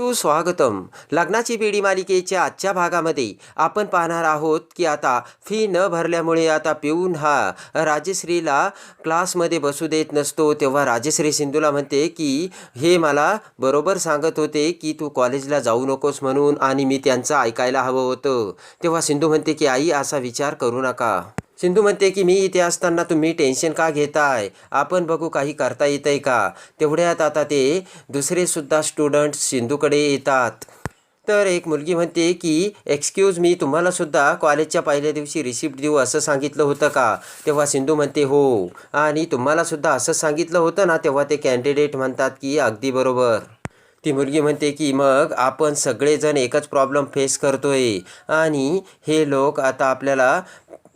सुस्वागतम लग्नाची पिढी मालिकेच्या आजच्या भागामध्ये आपण पाहणार आहोत की आता फी न भरल्यामुळे आता पिऊन हा राजेश्रीला क्लासमध्ये बसू देत नसतो. तेव्हा राजेश्री सिंधूला म्हणते की हे मला बरोबर सांगत होते की तू कॉलेजला जाऊ नकोस म्हणून आणि मी त्यांचं ऐकायला हवं होतं. तेव्हा सिंधू म्हणते की आई असा विचार करू नका. सिंधू म्हणते की मी इथे असताना तुम्ही टेन्शन का घेताय? आपण बघू काही करता येतंय का? तेवढ्यात आता ते दुसरेसुद्धा स्टुडंट सिंधूकडे येतात. तर एक मुलगी म्हणते की एक्सक्यूज मी तुम्हाला सुद्धा कॉलेजच्या पहिल्या दिवशी रिसिप्ट देऊ असं सांगितलं होतं का? तेव्हा सिंधू म्हणते हो. आणि तुम्हाला सुद्धा असं सांगितलं होतं ना तेव्हा ते कॅन्डिडेट म्हणतात की अगदी बरोबर. ती मुलगी म्हणते की मग आपण सगळेजण एकच प्रॉब्लेम फेस करतोय. आणि हे लोक आता आपल्याला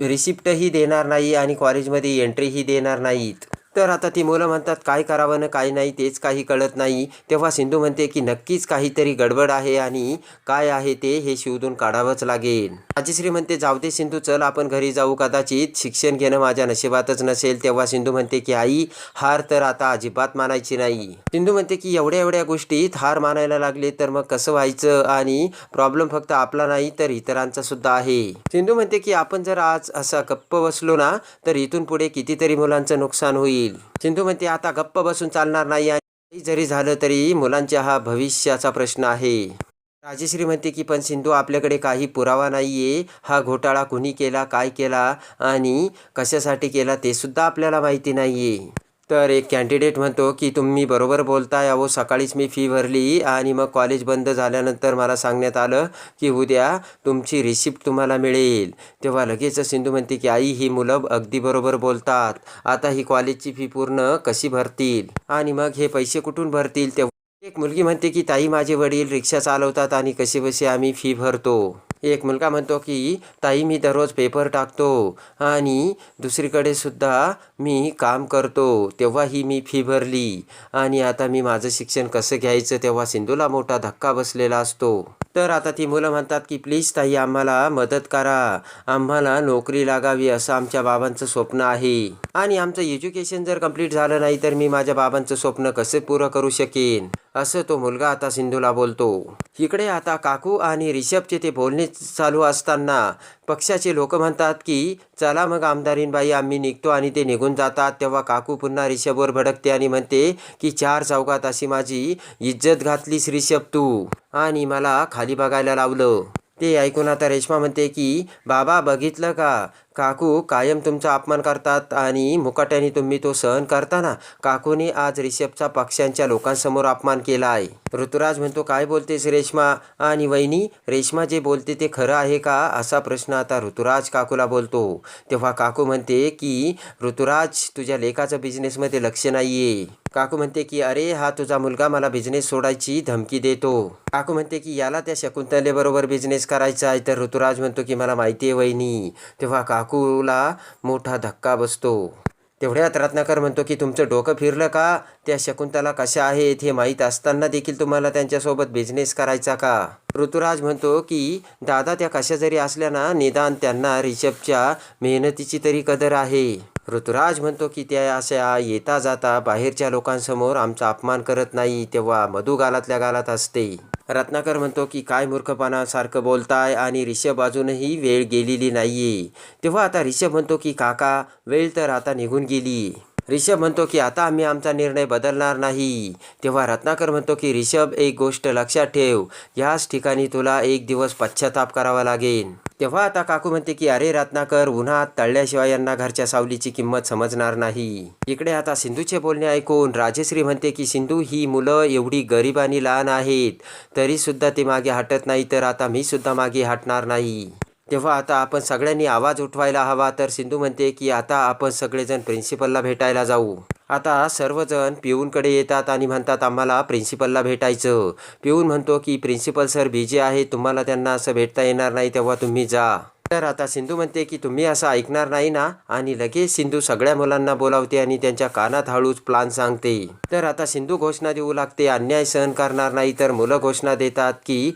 रिसिप्टही देणार नाही आणि कॉलेजमध्ये एंट्रीही देणार नाहीत. तर आता ती मुलं म्हणतात काय करावं ना काय नाही तेच काही कळत नाही. तेव्हा सिंधू म्हणते की नक्कीच काहीतरी गडबड आहे आणि काय आहे ते हे शिवधून काढावंच लागेल. राजश्री म्हणते जाऊ दे सिंधू चल आपण घरी जाऊ कदाचित. शिक्षण घेणं माझ्या नशिबातच नसेल. तेव्हा सिंधू म्हणते की आई हार तर आता अजिबात मानायची नाही. सिंधू म्हणते की एवढ्या एवढ्या गोष्टीत हार मानायला लागले तर मग कसं व्हायचं? आणि प्रॉब्लेम फक्त आपला नाही तर इतरांचा सुद्धा आहे. सिंधू म्हणते की आपण जर आज असा गप्प बसलो ना तर इथून पुढे कितीतरी मुलांचं नुकसान होईल. सिंधू म्हणते आता गप्प बसून चालणार नाही आणि जरी झालं तरी मुलांच्या हा भविष्याचा प्रश्न आहे. राजेश्री म्हणते की पण सिंधू आपल्याकडे काही पुरावा नाहीये. हा घोटाळा कुणी केला काय केला आणि कशासाठी केला ते सुद्धा आपल्याला माहिती नाहीये. तर एक कॅन्डिडेट म्हणतो की तुम्ही बरोबर बोलताय. अहो सकाळीच मी फी भरली आणि मग कॉलेज बंद झाल्यानंतर मला सांगण्यात आलं की उद्या तुमची रिसिप्ट तुम्हाला मिळेल. तेव्हा लगेच सिंधू म्हणते की आई ही मुलं अगदी बरोबर बोलतात. आता ही कॉलेजची फी पूर्ण कशी भरतील? आणि मग हे पैसे कुठून भरतील तेव्हा एक मुलगी म्हणते की ताई माझे वडील रिक्षा चालवतात आणि कसे बसे आम्ही फी भरतो. एक मुलगा म्हणतो की ताई मी दररोज पेपर टाकतो आणि दुसरीकडे सुद्धा मी काम करतो. तेव्हा ही मी फी भरली आणि आता मी माझं शिक्षण कसं घ्यायचं? तेव्हा सिंधूला मोठा धक्का बसलेला असतो. तर आता ती मुलं म्हणतात की प्लीज ताई आम्हाला मदत करा. आम्हाला नोकरी लागावी असं आमच्या बाबांचं स्वप्न आहे. आणि आमचं एज्युकेशन जर कंप्लीट झालं नाही तर मी माझ्या बाबांचं स्वप्न कसे पुरं करू शकेन? असं तो मुलगा आता सिंधूला बोलतो. इकडे आता काकू आणि रिषभचे ते बोलणे चालू असताना पक्षाचे लोक म्हणतात की चला मग आमदारीनबाई आम्ही निघतो आणि ते निघून जातात. तेव्हा काकू पुन्हा रिषभवर भडकते आणि म्हणते की चार चौकात अशी माझी इज्जत घातलीस रिषभ तू. आणि मला खाली खाली बघायला लावलं. ते ऐकून आता रेश्मा म्हणते की बाबा बघितलं का? काकू कायम तुमचा अपमान करतात आणि मुकाट्याने तुम्ही तो सहन करता ना काकूने आज रिषभचा पक्षांच्या लोकांसमोर अपमान केला आहे. ऋतुराज म्हणतो काय बोलतेस रेश्मा आणि वहिनी? रेश्मा जे बोलते ते खरं आहे का? असा प्रश्न आता ऋतुराज काकूला बोलतो. तेव्हा काकू म्हणते की ऋतुराज तुझ्या लेखाचं बिझनेसमध्ये लक्ष नाहीये. काकू म्हणते की अरे हा तुझा मुलगा मला बिझनेस सोडायची धमकी देतो. काकू म्हणते की याला त्या शकुंतलेबरोबर बिझनेस करायचा आहे. तर ऋतुराज म्हणतो की मला माहिती आहे वहिनी. तेव्हा काकूला मोठा धक्का बसतो. तेवढ्यात रत्नाकर म्हणतो की तुमचं डोकं फिरलं का? त्या शकुंतला कशा आहेत हे माहीत असताना देखील तुम्हाला त्यांच्यासोबत बिझनेस करायचा का? ऋतुराज म्हणतो की दादा त्या कशा जरी असल्या ना निदान त्यांना रिषभच्या मेहनतीची तरी कदर आहे. ऋतुराज म्हणतो की त्या अशा येता जाता बाहेरच्या लोकांसमोर आमचा अपमान करत नाही तेव्हा मधुगालातल्या गालात असते. रत्नाकर म्हणतो की काय मूर्खपणासारखं बोलताय आणि रिषभ अजूनही वेळ गेलेली नाहीये. तेव्हा आता रिषभ म्हणतो की काका वेळ तर आता निघून गेली. रिषभ म्हणतो की आता आम्ही आमचा निर्णय बदलणार नाही. तेव्हा रत्नाकर म्हणतो की रिषभ एक गोष्ट लक्षात ठेव. याच ठिकाणी तुला एक दिवस पश्चाताप करावा लागेल. तेव्हा आता काकू म्हणते की अरे रत्नाकर उन्हात तळल्याशिवाय यांना घरच्या सावलीची किंमत समजणार नाही. इकडे आता सिंधूचे बोलणे ऐकून राजश्री म्हणते की सिंधू ही मुलं एवढी गरीब आणि लहान आहेत तरी सुद्धा ते मागे हटत नाही तर आता मी सुद्धा मागे हटणार नाही. तेव्हा आता आपण सगळ्यांनी आवाज उठवायला हवा तर सिंधू म्हणते की आता आपण सगळेजण प्रिन्सिपलला भेटायला जाऊ. आता सर्वजण पिऊनकडे येतात आणि म्हणतात आम्हाला प्रिन्सिपलला भेटायचं. पिऊन म्हणतो की प्रिन्सिपल सर बिझी आहे तुम्हाला त्यांना असं भेटता येणार नाही तेव्हा तुम्ही जा. तर आता सिंधू म्हणते की तुम्ही असं ऐकणार नाही ना? आणि लगेच सिंधू सगळ्या मुलांना बोलावते आणि त्यांच्या कानात हळूच प्लान सांगते. तर आता सिंधू घोषणा देऊ लागते. अन्याय सहन करणार नाही तर मुलं घोषणा देतात की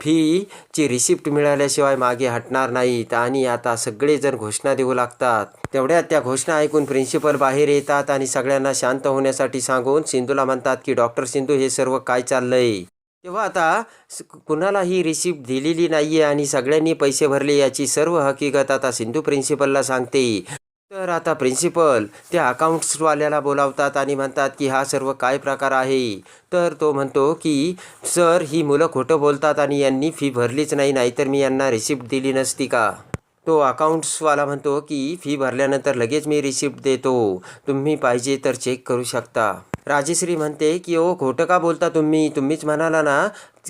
फीची रिसिप्ट मिळाल्याशिवाय मागे हटणार नाहीत. आणि आता सगळेजण घोषणा देऊ लागतात. तेवढ्यात त्या घोषणा ऐकून प्रिन्सिपल बाहेर येतात आणि सगळ्यांना शांत होण्यासाठी सांगून सिंधूला म्हणतात की डॉक्टर सिंधू हे सर्व काय चाललंय? तेव्हा आता स- कुणालाही रिसिप्ट दिलेली नाही आहे आणि सगळ्यांनी पैसे भरले याची सर्व हकीकत आता सिंधू प्रिन्सिपलला सांगते. तर आता प्रिन्सिपल त्या अकाउंट्सवाल्याला बोलावतात आणि म्हणतात की हा सर्व काय प्रकार आहे? तर तो म्हणतो की सर ही मुलं खोटं बोलतात आणि यांनी फी भरलीच नाही नाहीतर मी यांना रिसिप्ट दिली नसती का? तो अकाउंट्सवाला म्हणतो की फी भरल्यानंतर लगेच मी रिसिप्ट देतो. तुम्ही पाहिजे तर चेक करू शकता. राजेश्री म्हणते की ओ खोटं का बोलता तुम्ही? तुम्हीच म्हणाला ना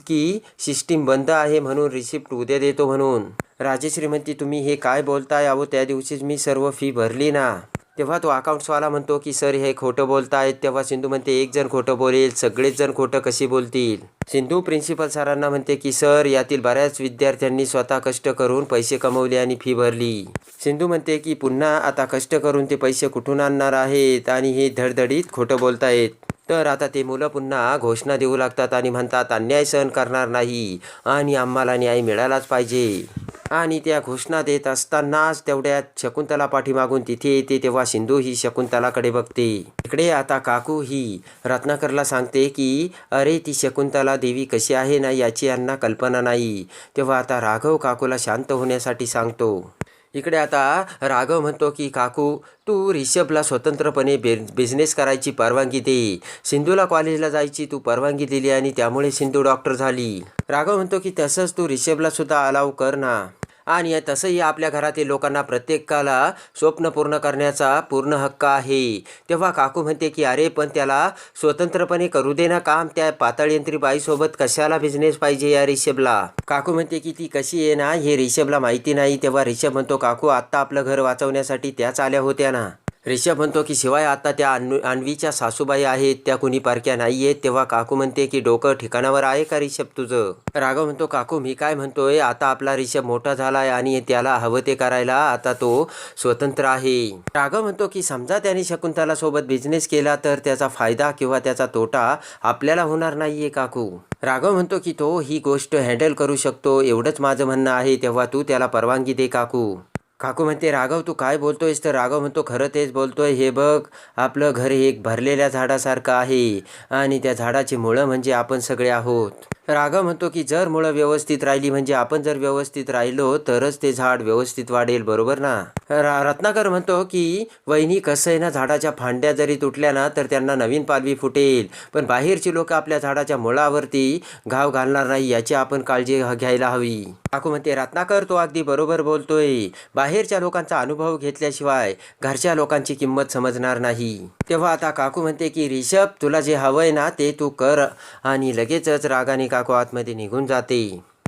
की सिस्टीम बंद आहे म्हणून रिसिप्ट उद्या देतो म्हणून. राजेश्री म्हणते तुम्ही हे काय बोलताय? अहो त्या दिवशीच मी सर्व फी भरली ना. तेव्हा तो अकाउंट्सवाला म्हणतो की सर हे खोटं बोलतायत. तेव्हा सिंधू म्हणते एक जण खोटं बोलेल सगळेच जण खोटं कशी बोलतील? सिंधू प्रिन्सिपल सरांना म्हणते की सर यातील बऱ्याच विद्यार्थ्यांनी स्वतः कष्ट करून पैसे कमवले आणि फी भरली. सिंधू म्हणते की पुन्हा आता कष्ट करून ते पैसे कुठून आणणार आहेत? आणि हे धडधडीत खोटं बोलतायत. तर आता ते मुलं पुन्हा घोषणा देऊ लागतात आणि म्हणतात अन्याय सहन करणार नाही आणि आम्हाला न्याय मिळालाच पाहिजे. आणि त्या घोषणा देत असतानाच तेवढ्यात शकुंतला पाठीमागून तिथे येते तेव्हा सिंधू ही शकुंतलाकडे बघते. इकडे आता काकू ही रत्नाकरला सांगते की अरे ती शकुंतला देवी कशी आहे ना याची यांना कल्पना नाही. तेव्हा आता राघव काकूला शांत होण्यासाठी सांगतो. इकडे आता राघव म्हणतो की काकू तू रिषभला स्वतंत्रपणे बे बिझनेस करायची परवानगी दे. सिंधूला कॉलेजला जायची तू परवानगी दिली आणि त्यामुळे सिंधू डॉक्टर झाली. राघव म्हणतो की तसंच तू रिषभला सुद्धा अलाव कर ना. आणि तसंही आपल्या घरातील लोकांना प्रत्येकाला स्वप्न पूर्ण करण्याचा पूर्ण हक्क आहे. तेव्हा काकू म्हणते की अरे पण त्याला स्वतंत्रपणे करू दे ना काम. त्या पातळयंत्री बाईसोबत कशाला बिझनेस पाहिजे या रिषभला? काकू म्हणते की ती कशी आहे ना हे रिषभला माहिती नाही. तेव्हा रिषभ म्हणतो काकू आत्ता आपलं घर वाचवण्यासाठी त्याच आल्या होत्या ना. रिषभ म्हणतो की शिवाय आता त्या अन अन्वीच्या सासूबाई आहेत त्या कुणी पारख्या नाही आहेत तेव्हा काकू म्हणते की डोकं ठिकाणावर आहे का रिषभ तुझं? राघव म्हणतो काकू मी काय म्हणतोय आता आपला रिषभ मोठा झाला आहे आणि त्याला हवं ते करायला आता तो स्वतंत्र आहे. राघव म्हणतो की समजा त्याने शकुंतला सोबत बिझनेस केला तर त्याचा फायदा किंवा त्याचा तोटा आपल्याला होणार नाहीये काकू. राघव म्हणतो की तो ही गोष्ट हँडल करू शकतो एवढंच माझं म्हणणं आहे तेव्हा तू त्याला परवानगी दे काकू. काकू म्हणते राघव तू काय बोलतोयस? तर राघव म्हणतो खरं तेच बोलतोय. हे बघ आपलं घर हे एक भरलेल्या झाडासारखं आहे आणि त्या झाडाची मुळं म्हणजे आपण सगळे आहोत. राघव म्हणतो की जर मुळं व्यवस्थित राहिली म्हणजे आपण जर व्यवस्थित राहिलो तरच ते झाड व्यवस्थित वाढेल बरोबर ना? रा रत्नाकर म्हणतो की वहिनी कसं आहे ना झाडाच्या फांद्या जरी तुटल्या ना तर त्यांना नवीन पालवी फुटेल. पण बाहेरची लोक आपल्या झाडाच्या मुळावरती घाव घालणार नाही याची आपण काळजी घ्यायला हवी. काकू म्हणते रत्नाकर तो अगदी बरोबर बोलतोय. बाहेरच्या लोकांचा अनुभव घेतल्याशिवाय घरच्या लोकांची किंमत समजणार नाही. तेव्हा आता काकू म्हणते की रिषभ तुला जे हवंय ना ते तू कर. आणि लगेचच रागाने काकू आतमध्ये निघून जाते.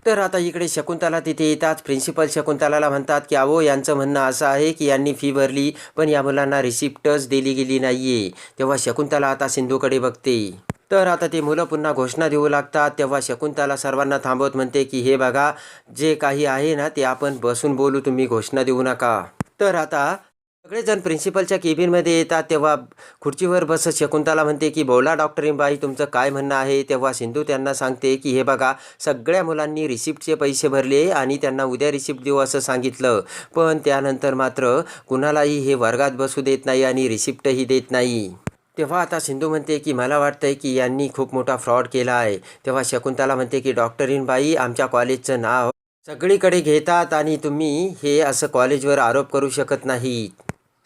तर आता इकडे शकुंतला तिथे येतात. प्रिन्सिपल शकुंतलाला म्हणतात की अहो यांचं म्हणणं असं आहे की यांनी फी भरली पण या मुलांना रिसिप्टच दिली गेली नाहीये. तेव्हा शकुंतला आता सिंधूकडे बघते. तर आता ती मुलं पुन्हा घोषणा देऊ लागतात. तेव्हा शकुंतला सर्वांना थांबवत म्हणते की हे बघा जे काही आहे ना ते आपण बसून बोलू. तुम्ही घोषणा देऊ नका. तर आता सगळेजण प्रिन्सिपलच्या केबिनमध्ये येतात. तेव्हा खुर्चीवर बसत शकुंतला म्हणते की बोला डॉक्टर इंबाई तुमचं काय म्हणणं आहे? तेव्हा सिंधू त्यांना सांगते की हे बघा सगळ्या मुलांनी रिसिप्टचे पैसे भरले आणि त्यांना उद्या रिसिप्ट देऊ असं सांगितलं. पण त्यानंतर मात्र कुणालाही हे वर्गात बसू देत नाही आणि रिसिप्टही देत नाही. तेव्हा आता सिंधू म्हणते की मला वाटतंय की यांनी खूप मोठा फ्रॉड केला आहे. तेव्हा शकुंतला म्हणते की डॉक्टरीनबाई आमच्या कॉलेजचं नाव सगळीकडे घेतात आणि तुम्ही हे असं कॉलेजवर आरोप करू शकत नाहीत.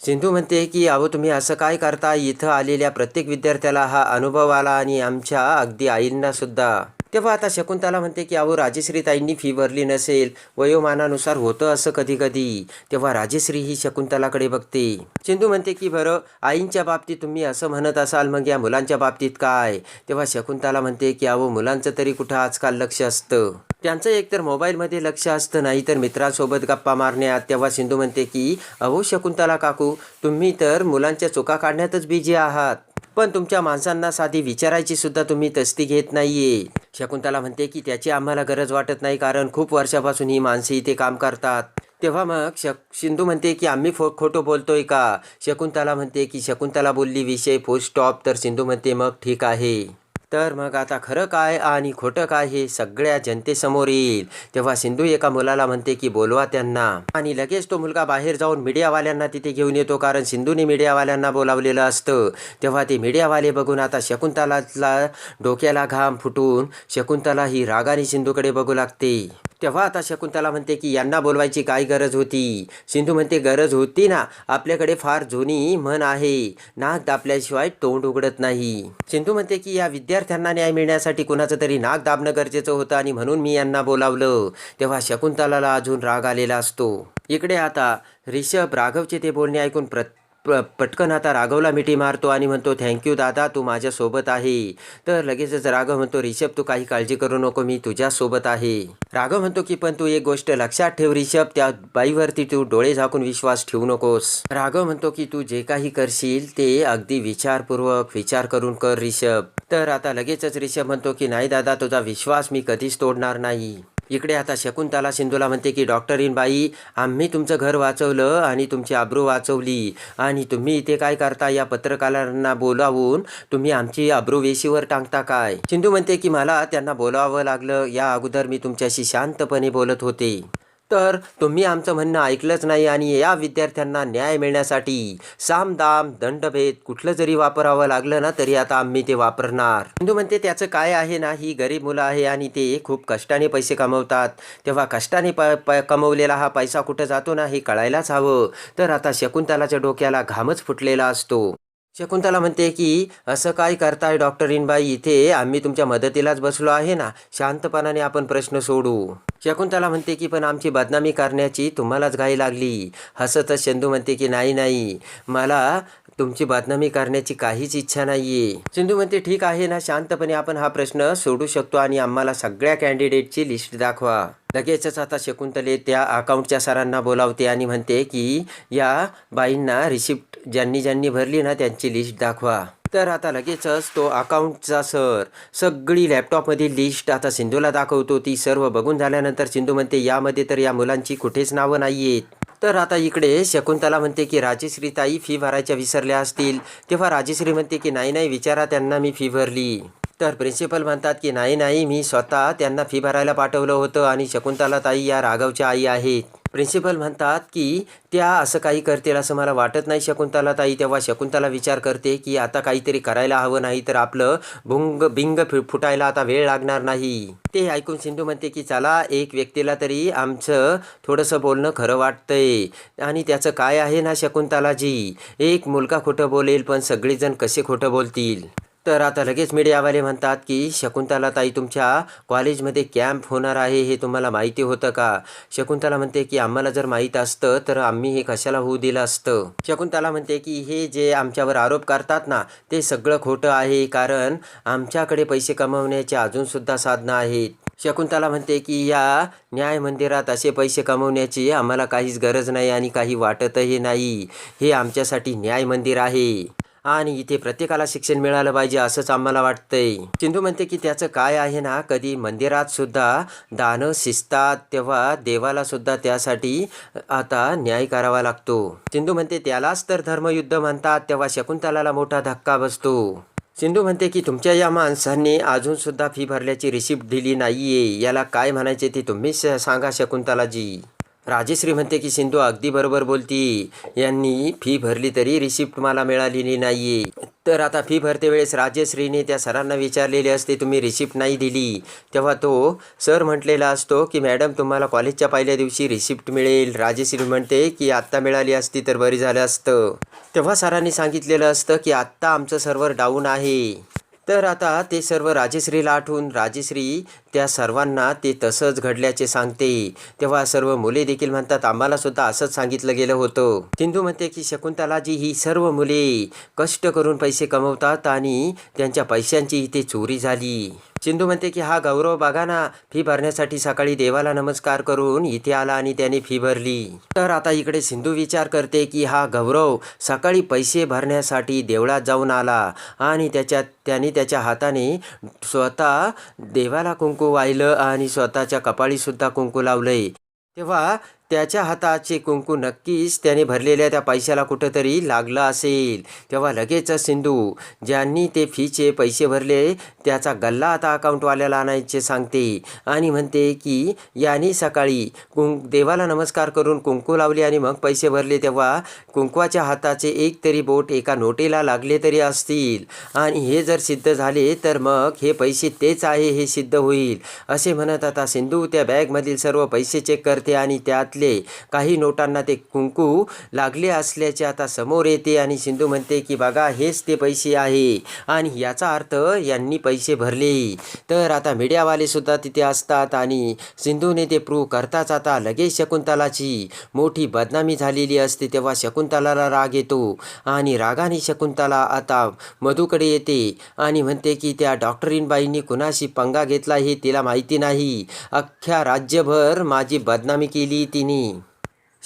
सिंधू म्हणते की अहो तुम्ही असं काय करता इथं आलेल्या प्रत्येक विद्यार्थ्याला हा अनुभव आला आणि आमच्या अगदी आईंनासुद्धा तेव्हा आता शकुंतला म्हणते की अहो राजेश्रीताईंनी फी भरली नसेल. वयोमानानुसार होतं असं कधी कधी तेव्हा राजेश्री ही शकुंतलाकडे बघते. सिंधू म्हणते की बरं आईंच्या बाबतीत तुम्ही असं म्हणत असाल मग या मुलांच्या बाबतीत काय? तेव्हा शकुंतला म्हणते की अहो मुलांचं तरी कुठं आजकाल लक्ष असतं? त्यांचं एकतर मोबाईलमध्ये लक्ष असतं नाही तर मित्रांसोबत गप्पा मारण्यात. तेव्हा सिंधू म्हणते की अहो शकुंतला काकू तुम्ही तर मुलांच्या चुका काढण्यातच बिझी आहात. पण तुमच्या माणसांना साधी विचारायची सुद्धा तुम्ही तस्ती घेत नाहीये. शकुंतला म्हणते की त्याची आम्हाला गरज वाटत नाही कारण खूप वर्षापासून ही माणसे इथे काम करतात. तेव्हा मग शक सिंधू म्हणते की आम्ही फो खोटं बोलतोय का? शकुंतला म्हणते की शकुंतला बोलली विषय फुल स्टॉप तर सिंधू म्हणते मग ठीक आहे. तर मग आता खरं काय आणि खोटं काय हे सगळ्या जनतेसमोर येईल. तेव्हा सिंधू एका मुलाला म्हणते की बोलवा त्यांना. आणि लगेच तो मुलगा बाहेर जाऊन मीडियावाल्यांना तिथे घेऊन येतो कारण सिंधूने मीडियावाल्यांना बोलावलेलं असतं. तेव्हा ते मीडियावाले बघून आता शकुंतलाला डोक्याला घाम फुटून शकुंतला ही रागाने सिंधूकडे बघू लागते. तेव्हा आता शकुंतला म्हणते की यांना बोलवायची काय गरज होती? सिंधू म्हणते गरज होती ना. आपल्याकडे फार जुनी म्हण आहे. नाक दाबल्याशिवाय तोंड उघडत नाही. सिंधू म्हणते की या विद्यार्थ्यांना न्याय मिळण्यासाठी कुणाचं तरी नाक दाबणं गरजेचं होतं आणि म्हणून मी यांना बोलावलं. तेव्हा शकुंतलाला अजून राग आलेला असतो. इकडे आता रिषभ राघवचे ते बोलणे ऐकून प्र प- पटकन आता राघवला मिठी मारतो आणि म्हणतो थँक्यू दादा तू माझ्यासोबत आहे. तर लगेचच राघव म्हणतो रिषभ तू काही काळजी करू नको मी तुझ्यासोबत आहे. राघव म्हणतो की पण तू एक गोष्ट लक्षात ठेव रिषभ त्या बाईवरती तू डोळे झाकून विश्वास ठेवू नकोस. राघव म्हणतो की तू जे काही करशील ते अगदी विचारपूर्वक विचार करून कर रिषभ. तर आता लगेचच रिषभ म्हणतो की नाही दादा तुझा विश्वास मी कधीच तोडणार नाही. इकडे आता शकुंतला सिंधूला म्हणते की डॉक्टरीन बाई आम्ही तुमचं घर वाचवलं आणि तुमची आब्रू वाचवली. आणि तुम्ही इथे काय करता या पत्रकारांना बोलावून? तुम्ही आमची आब्रू वेशीवर टांगता काय? सिंधू म्हणते की मला त्यांना बोलावं लागलं. या अगोदर मी तुमच्याशी शांतपणे बोलत होते. तर तुम्ही आमचं म्हणणं ऐकलंच नाही आणि या विद्यार्थ्यांना न्याय मिळण्यासाठी सामदाम दंडभेद कुठलं जरी वापरावं लागलं ना तरी आता आम्ही ते वापरणार. हिंदू म्हणते त्याचं काय आहे ना ही गरीब मुलं आहे आणि ते खूप कष्टाने पैसे कमवतात. तेव्हा कष्टाने प प कमवलेला हा पैसा कुठं जातो ना हे कळायलाच हवं. तर आता शकुंतलाच्या डोक्याला घामच फुटलेला असतो. शकुंतला म्हणते की असं काय करताय डॉक्टर इनबाई? इथे आम्ही तुमच्या मदतीलाच बसलो आहे ना. शांतपणाने आपण प्रश्न सोडू. शकुंतला म्हणते की पण आमची बदनामी करण्याची तुम्हालाच घाई लागली. हसतच सिंधू म्हणते की नाही नाही. मला तुमची बदनामी करण्याची काहीच इच्छा नाहीये. सिंधू म्हणते ठीक आहे ना शांतपणे आपण हा प्रश्न सोडू शकतो आणि आम्हाला सगळ्या कॅन्डिडेटची लिस्ट दाखवा. लगेचच आता शकुंतले त्या अकाउंटच्या सरांना बोलावते आणि म्हणते की या बाईंना रिसिप्ट ज्यांनी ज्यांनी भरली ना त्यांची लिस्ट दाखवा. तर आता लगेचच तो अकाउंटचा सर सगळी लॅपटॉपमधील लिस्ट आता सिंधूला दाखवतो. ती सर्व बघून झाल्यानंतर सिंधू म्हणते यामध्ये तर या मुलांची कुठेच नावं नाही आहेत तर आता इकडे शकुंतला म्हणते की राजेश्री ताई फी भरायच्या विसरल्या असतील. तेव्हा राजेश्री म्हणते की नाही नाही विचारा त्यांना मी फी भरली. तर प्रिन्सिपल म्हणतात की नाही नाही मी स्वतः त्यांना फी भरायला पाठवलं होतं आणि शकुंतला ताई या राघवच्या आई आहेत. प्रिन्सिपल म्हणतात की त्या असं काही करतील असं मला वाटत नाही शकुंतला ताई. तेव्हा शकुंतला विचार करते की आता काहीतरी करायला हवं नाही तर आपलं भुंग बिंग फुटायला आता वेळ लागणार नाही. ते ऐकून सिंधू म्हणते की चला एक व्यक्तीला तरी आमचं थोडंसं बोलणं खरं वाटतंय. आणि त्याचं काय आहे ना शकुंतलाजी? एक मुलगा खोटं बोलेल पण सगळेजण कसे खोटं बोलतील? तर आता लगेच मीडियावाले म्हणतात की शकुंतला ताई तुमच्या कॉलेजमध्ये कॅम्प होणार आहे हे तुम्हाला माहिती होतं का? शकुंतला म्हणते की आम्हाला जर माहीत असतं तर आम्ही हे कशाला होऊ दिलं असतं? शकुंतला म्हणते की हे जे आमच्यावर आरोप करतात ना ते सगळं खोटं आहे कारण आमच्याकडे पैसे कमवण्याचे अजूनसुद्धा साधनं आहेत. शकुंतला म्हणते की या न्याय मंदिरात असे पैसे कमवण्याची आम्हाला काहीच गरज नाही आणि काही वाटतही नाही. हे आमच्यासाठी न्याय मंदिर आहे. आणि इथे प्रत्येकाला शिक्षण मिळालं पाहिजे असंच आम्हाला वाटतंय. सिंधू म्हणते की त्याचं काय आहे ना कधी मंदिरात सुद्धा दानं शिजतात तेव्हा देवाला सुद्धा त्यासाठी आता न्याय करावा लागतो. सिंधू म्हणते त्यालाच तर धर्मयुद्ध म्हणतात तेव्हा शकुंतलाला मोठा धक्का बसतो. सिंधू म्हणते की तुमच्या या माणसांनी अजून सुद्धा फी भरल्याची रिसिप्ट दिली नाहीये. याला काय म्हणायचे ते तुम्हीच सांगा शकुंतलाजी. राजेश्री म्हणते की सिंधू अगदी बरोबर बोलती. यांनी फी भरली तरी रिसिप्ट मला मिळालेली नाही तर आता फी भरते वेळेस राजेश्रीने त्या सरांना विचारलेले असते तुम्ही रिसिप्ट नाही दिली. तेव्हा तो सर म्हटलेला असतो की मॅडम तुम्हाला कॉलेजच्या पहिल्या दिवशी रिसिप्ट मिळेल. राजेश्री म्हणते की आत्ता मिळाली असती तर बरी झालं असतं. तेव्हा सरांनी सांगितलेलं असतं की आत्ता आमचं सर्व्हर डाऊन आहे. तर आता ते सर्व राजेश्रीला आठवून राजेश्री त्या सर्वांना ते तसंच घडल्याचे सांगते. तेव्हा सर्व मुले देखील म्हणतात आम्हाला सुद्धा असंच सांगितलं गेलं होतं. सिंधू म्हणते की शकुंतलाजी ही सर्व मुले कष्ट करून पैसे कमवतात आणि त्यांच्या पैशांची इथे चोरी झाली. सिंधू म्हणते की हा गौरव बघा ना फी भरण्यासाठी सकाळी देवाला नमस्कार करून इथे आला आणि त्याने फी भरली. तर आता इकडे सिंधू विचार करते की हा गौरव सकाळी पैसे भरण्यासाठी देवळात जाऊन आला आणि त्याच्या त्याने त्याच्या हाताने स्वतः देवाला कुंकू वाहिलं आणि स्वतःच्या कपाळीसुद्धा कुंकू लावलंय. तेव्हा त्याच्या हाताचे कुंकू नक्कीच त्याने भरलेल्या त्या पैशाला कुठंतरी लागलं असेल. तेव्हा लगेच सिंधू ज्यांनी ते फीचे पैसे भरले त्याचा गल्ला आता अकाउंटवाल्याला आणायचे सांगते आणि म्हणते की याने सकाळी कुं देवाला नमस्कार करून कुंकू लावले आणि मग पैसे भरले तेव्हा कुंकवाच्या हाताचे एक तरी बोट एका नोटेला लागले तरी असतील. आणि हे जर सिद्ध झाले तर मग हे पैसे तेच आहे हे सिद्ध होईल. असे म्हणत आता सिंधू त्या बॅगमधील सर्व पैसे चेक करते आणि त्यात त्यातले काही नोटांना ते कुंकू लागले असल्याचे आता समोर येते आणि सिंधू म्हणते की बघा हेच ते पैसे आहे. आणि याचा अर्थ यांनी पैसे भरले. तर आता मीडियावालेसुद्धा तिथे असतात आणि सिंधूने ते प्रूव्ह करताच आता लगेच शकुंतलाची. मोठी बदनामी झालेली असते तेव्हा शकुंतलाला राग येतो आणि रागाने शकुंतला आता मधूकडे येते आणि म्हणते की त्या डॉक्टरीनबाईंनी कुणाशी पंगा घेतला हे तिला माहिती नाही. अख्ख्या राज्यभर माझी बदनामी केली. ती तिने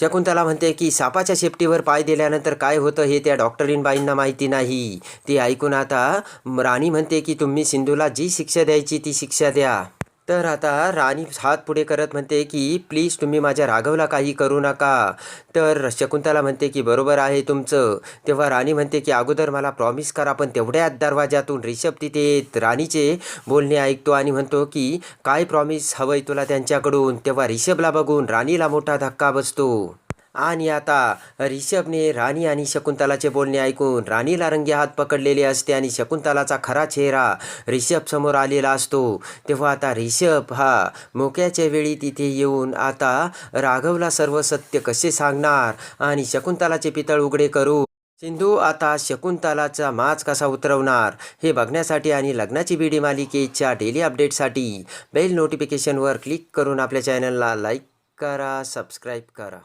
शकुंतला म्हणते की सापाच्या शेपटीवर पाय दिल्यानंतर काय होतं हे त्या डॉक्टरीनबाईंना माहिती नाही. ते ऐकून आता राणी म्हणते की तुम्ही सिंधूला जी शिक्षा द्यायची ती शिक्षा द्या. तर आता राणी हात पुढे करत म्हणते की प्लीज तुम्ही माझ्या राघवला काही करू नका. तर शकुंतला म्हणते की बरोबर आहे तुमचं. तेव्हा राणी म्हणते की अगोदर मला प्रॉमिस करा पण तेवढ्याच दरवाजातून रिषभ तिथे राणीचे बोलणे ऐकतो आणि म्हणतो की काय प्रॉमिस हवंय तुला त्यांच्याकडून? तेव्हा रिषभला बघून राणीला मोठा धक्का बसतो. आणि आता रिषभने राणी आणि शकुंतलाचे बोलणे ऐकून राणीला रंगे हात पकडलेले असते आणि शकुंतलाचा खरा चेहरा रिषभ समोर आलेला असतो. तेव्हा आता रिषभ हा मोक्याच्या वेळी तिथे येऊन आता राघवला सर्व सत्य कसे सांगणार आणि शकुंतलाचे पितळ उघडे करू? सिंधू आता शकुंतलाचा माज कसा उतरवणार हे बघण्यासाठी आणि लग्नाची बीडी मालिकेच्या डेली अपडेटसाठी बेल नोटिफिकेशनवर क्लिक करून आपल्या चॅनलला लाईक करा सबस्क्राईब करा.